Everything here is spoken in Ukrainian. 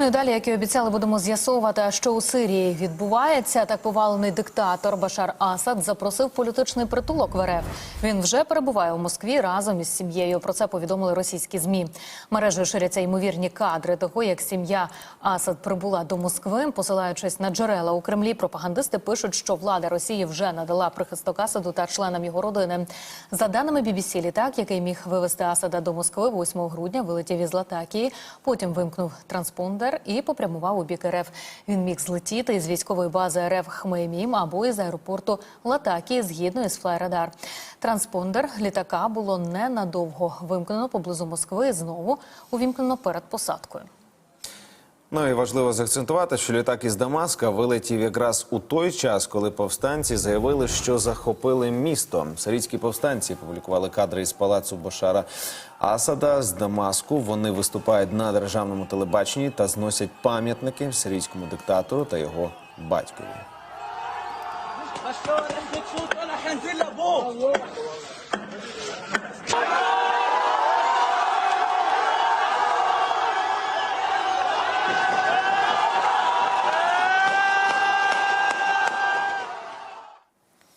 Ну і далі, як і обіцяли, будемо з'ясовувати, що у Сирії відбувається. Так повалений диктатор Башар Асад запросив політичний притулок в РФ. Він вже перебуває у Москві разом із сім'єю. Про це повідомили російські змі. Мережею ширяться ймовірні кадри того, як сім'я Асад прибула до Москви. Посилаючись на джерела у Кремлі, пропагандисти пишуть, що влада Росії вже надала прихисток Асаду та членам його родини. За даними BBC, літак, який міг вивезти Асада до Москви 8 грудня, вилетів із Латакії. Потім вимкнув транспондер і попрямував у бік РФ. Він міг злетіти із військової бази РФ Хмеймім або із аеропорту Латакі згідно із Флайрадар. Транспондер літака було ненадовго вимкнено поблизу Москви. і Знову увімкнено перед посадкою. Ну і важливо заакцентувати, що літак із Дамаска вилетів якраз у той час, коли повстанці заявили, що захопили місто. Сирійські повстанці публікували кадри із палацу Башара Асада з Дамаску. Вони виступають на державному телебаченні та зносять пам'ятники сирійському диктатору та його батькові.